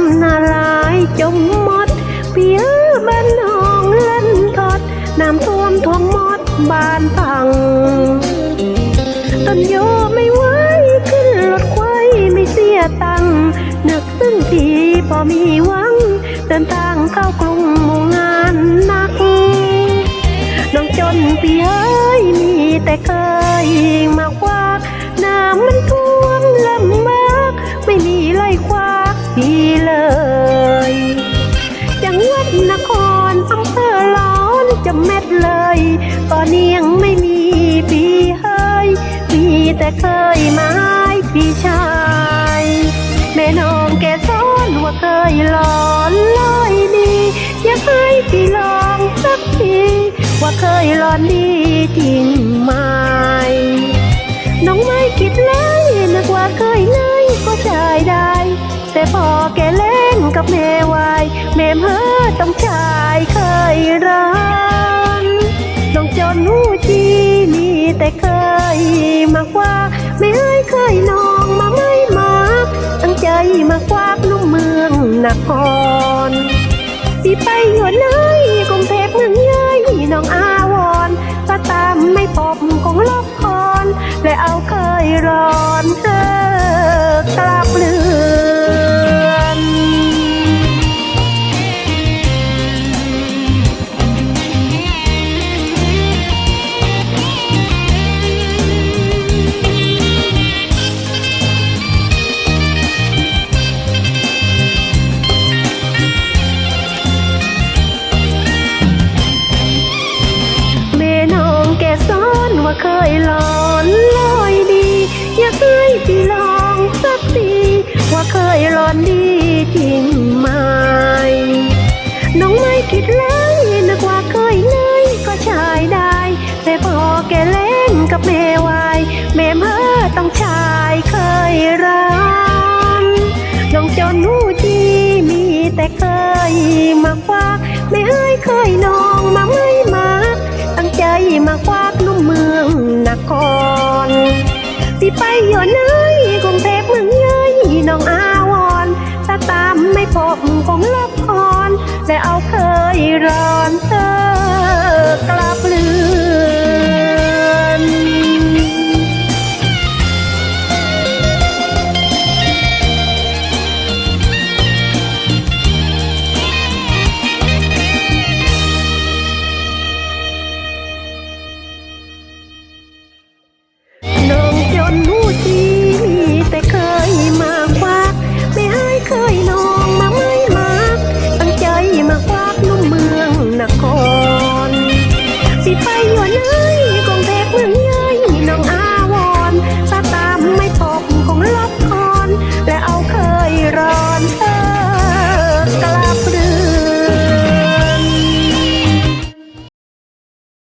ำนาลายจมหมดเพียบ้านนองเล่นทอดน้ำท่วมท่วมหมดบ้านพังต้นโยไม่ไหวขึ้นรถควายไม่เสียตังค์นึกซึ่งทีพอมีหวัง เดินทางเข้ากรุงมุ่งงานหนักน้องจนพี่เอ้ยมีแต่เคยมากว่าน้ำมันท่ว เคยมาให้พี่ชาย แม่น้องแกสอนว่าเคยหลอนลอยดีอยากให้พี่ลองสักทีว่าเคยหลอนดีจริงไหมน้องไม่คิดเลยนึกว่าเคยเลยก็ใจได้ แต่พอแกเล่นกับแม่วายแม่เพ้อต้องชายเคยรันน้องจนหูจีมีแต่เคยากว่าไม่เอ้ยเคยน้องมาไม่มาตั้งใจมากว่านุ่มเมืองนครสีไปอยู่ไหนกรุงเทพเมืองใหญ่น้องอาวรณ์ก็ตามไม่พบของลกคอนและเอาเคยร้อน เคยหลอนลอยดี อยากให้พี่ลองสักทีว่าเคยหลอนดีจริงไหมน้องไม่คิดเลยนึกว่าเคยเลยก็ชายได้ แต่พอแกเล่นกับแม่วายแม่เมื่อต้องชายเคยรันน้องจนหูจีมีแต่เคยมาควักไม่เอ้ยเคยน้องมาไม่มาตั้งใจมาควัก นครพี่ไปอยู่ไหนกรุงเทพเมืองใหญ่น้องอา